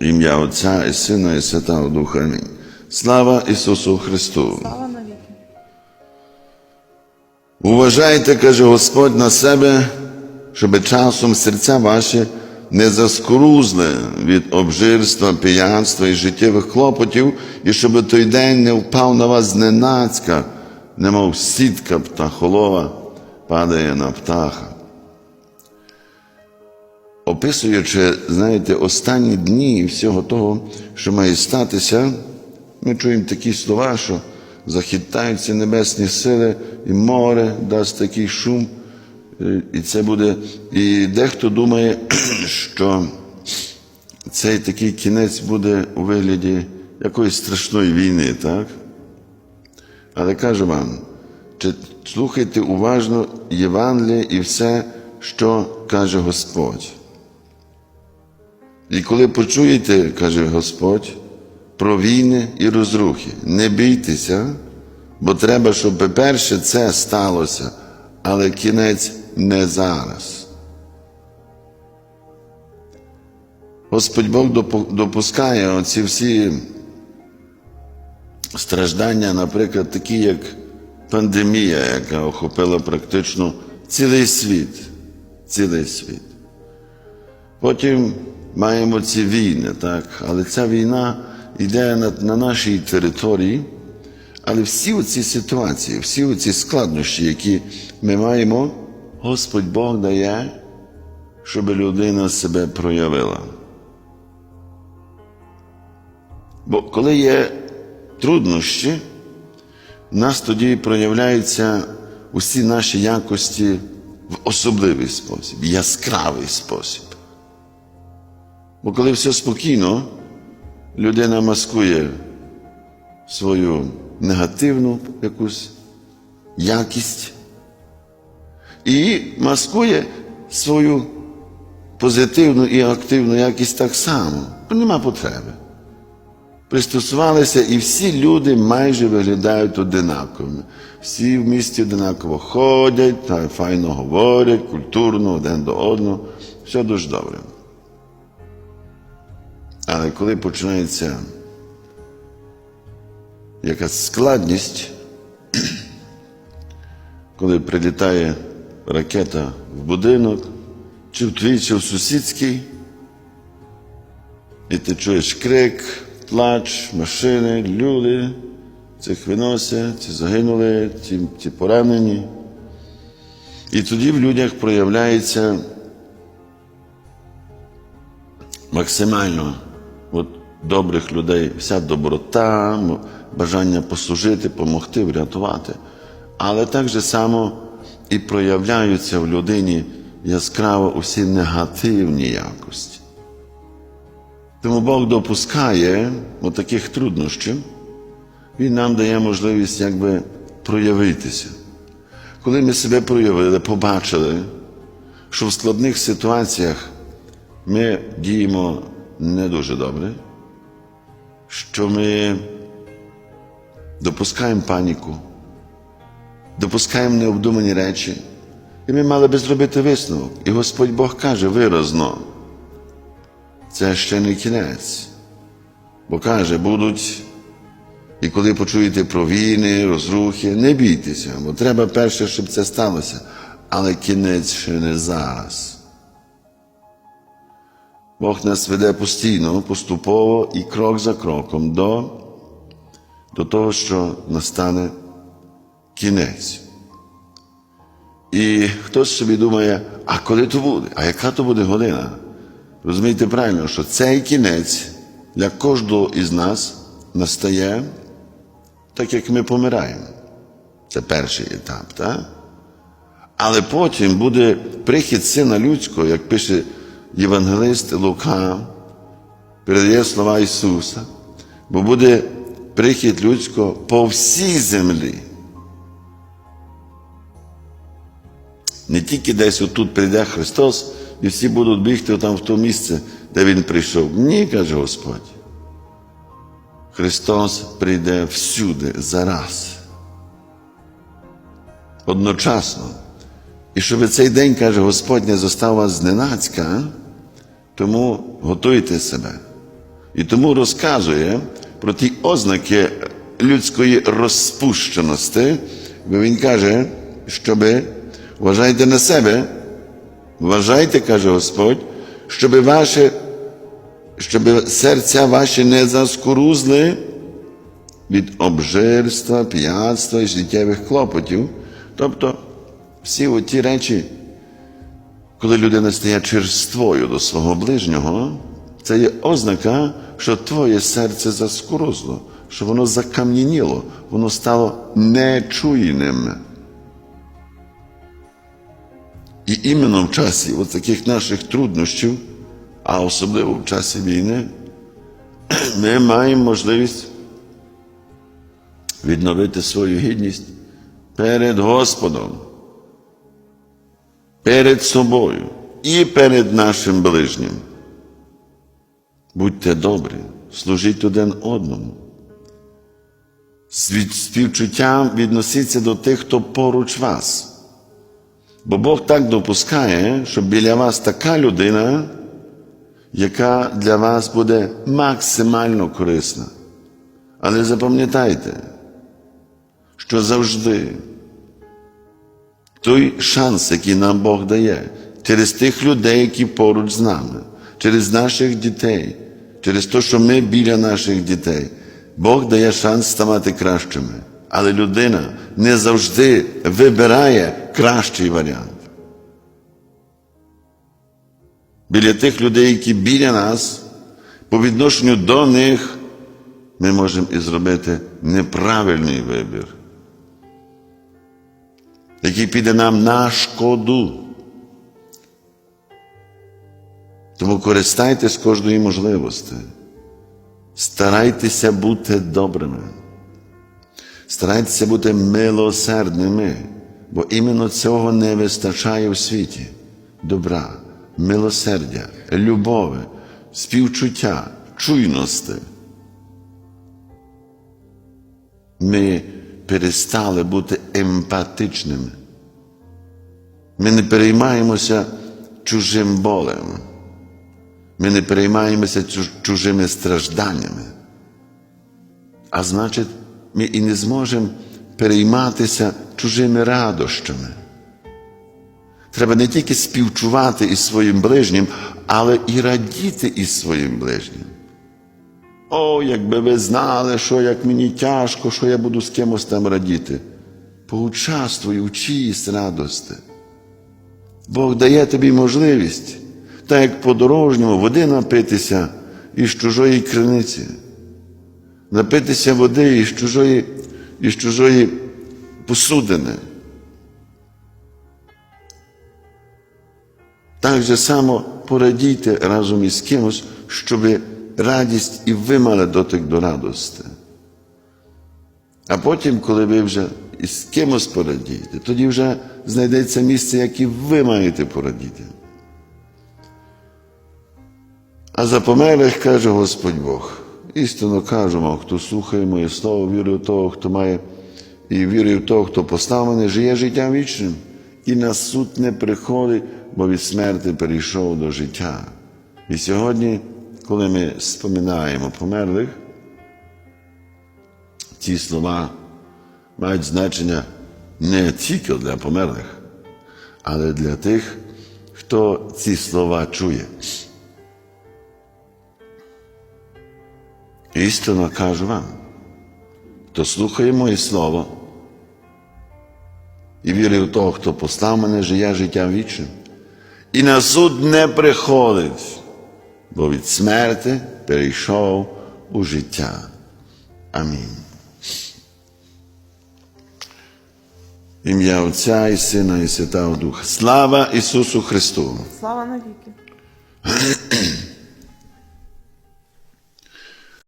Ім'я Отця і Сина, і Святого Духа. Амінь. Слава Ісусу Христу! Слава навіки. Уважайте, каже Господь, на себе, щоб часом серця ваші не заскорузли від обжирства, піянства і життєвих клопотів, і щоб той день не впав на вас зненацька, немов сітка птахолова падає на птаха. Описуючи, знаєте, останні дні і всього того, що має статися, ми чуємо такі слова, що захитаються небесні сили, і море дасть такий шум, е, і це буде. І дехто думає, що цей такий кінець буде у вигляді якоїсь страшної війни, так? Але кажу вам, слухайте уважно Євангеліє і все, що каже Господь. І коли почуєте, каже Господь, про війни і розрухи, не бійтеся, бо треба, щоб перше це сталося, але кінець не зараз. Господь Бог допускає оці всі страждання, наприклад, такі, як пандемія, яка охопила практично цілий світ. Цілий світ. Потім маємо ці війни, так? але ця війна йде на, на нашій території. Але всі ці ситуації, всі ці складнощі, які ми маємо, Господь Бог дає, щоб людина себе проявила. Бо коли є труднощі, в нас тоді проявляються усі наші якості в особливий спосіб, в яскравий спосіб. Бо коли все спокійно, людина маскує свою негативну якусь якість і маскує свою позитивну і активну якість так само. Бо нема потреби. Пристосувалися, і всі люди майже виглядають одинаковими. Всі в місті одинаково ходять, файно говорять, культурно один до одного. Все дуже добре. Але коли починається якась складність, коли прилітає ракета в будинок, чи в твій, чи в сусідський, і ти чуєш крик, плач, машини, люди, цих виносять, ці загинули, ці, ці поранені. І тоді в людях проявляється максимально от, добрих людей, вся доброта, бажання послужити, допомогти, врятувати. Але так же само і проявляються в людині яскраво усі негативні якості. Тому Бог допускає таких труднощів, Він нам дає можливість якби проявитися. Коли ми себе проявили, побачили, що в складних ситуаціях ми діємо не дуже добре, що ми допускаємо паніку, допускаємо необдумані речі, і ми мали би зробити висновок. І Господь Бог каже виразно, це ще не кінець. Бо каже, будуть, і коли почуєте про війни, розрухи, не бійтеся, бо треба перше, щоб це сталося, але кінець ще не зараз. Бог нас веде постійно, поступово і крок за кроком до, до того, що настане кінець. І хтось собі думає, а коли то буде? А яка то буде година? Розумієте правильно, що цей кінець для кожного із нас настає так, як ми помираємо. Це перший етап, так? Але потім буде прихід Сина Людського, як пише Євангелист Лука, передає слова Ісуса, бо буде прихід людського по всій землі. Не тільки десь отут прийде Христос, і всі будуть бігти там в то місце, де Він прийшов. Ні, каже Господь. Христос прийде всюди зараз. Одночасно. І щоб цей день, каже Господь, не зостав вас зненацька, тому готуйте себе. І тому розказує про ті ознаки людської розпущеності, бо він каже, щоби вважайте на себе, вважайте, каже Господь, щоби ваше, щоби серця ваші не заскорузли від обжирства, п'ятства і життєвих клопотів. Тобто всі оті речі, коли людина стає черствою до свого ближнього, це є ознака, що твоє серце заскорузло, що воно закам'яніло, воно стало нечуйним. І іменно в часі от таких наших труднощів, а особливо в часі війни, ми маємо можливість відновити свою гідність перед Господом, перед собою і перед нашим ближнім. Будьте добрі, служіть один одному. З співчуттям відносіться до тих, хто поруч вас. Бо Бог так допускає, що біля вас така людина, яка для вас буде максимально корисна. Але запам'ятайте, що завжди той шанс, який нам Бог дає, через тих людей, які поруч з нами, через наших дітей, через те, що ми біля наших дітей, Бог дає шанс ставати кращими. Але людина не завжди вибирає кращий варіант. Біля тих людей, які біля нас, по відношенню до них, ми можемо і зробити неправильний вибір, який піде нам на шкоду. Тому користайтесь кожної можливості. Старайтеся бути добрими. Старайтеся бути милосердними, бо іменно цього не вистачає в світі добра, милосердя, любові, співчуття, чуйності. Ми перестали бути емпатичними. Ми не переймаємося чужим болем. Ми не переймаємося чужими стражданнями. А значить, ми і не зможемо перейматися чужими радощами. Треба не тільки співчувати із своїм ближнім, але і радіти із своїм ближнім. О, якби ви знали, що як мені тяжко, що я буду з кимось там радіти. Поучаствуй у чиїсь радості. Бог дає тобі можливість, так як подорожньому води напитися із чужої криниці, напитися води із чужої, із чужої посудини. Так же само порадійте разом із кимось, щоб радість і ви мали дотик до радости. А потім, коли ви вже із кимось порадієте, тоді вже знайдеться місце, як і ви маєте порадіти. А за померлих каже Господь Бог. Істинно кажемо, хто слухає моє слово, вірує в того, хто має, і вірує в того, хто постав мене, жиє життям вічним, і на суд не приходить, бо від смерти перейшов до життя. І сьогодні, коли ми споминаємо померлих, ці слова мають значення не тільки для померлих, але для тих, хто ці слова чує. Істинно кажу вам, хто слухає моє слово і вірує в того, хто послав мене, жиє життям вічним, і на суд не приходить, бо від смерти перейшов у життя. Амінь. Ім'я Отця і Сина і Святого Духа. Слава Ісусу Христу! Слава навіки.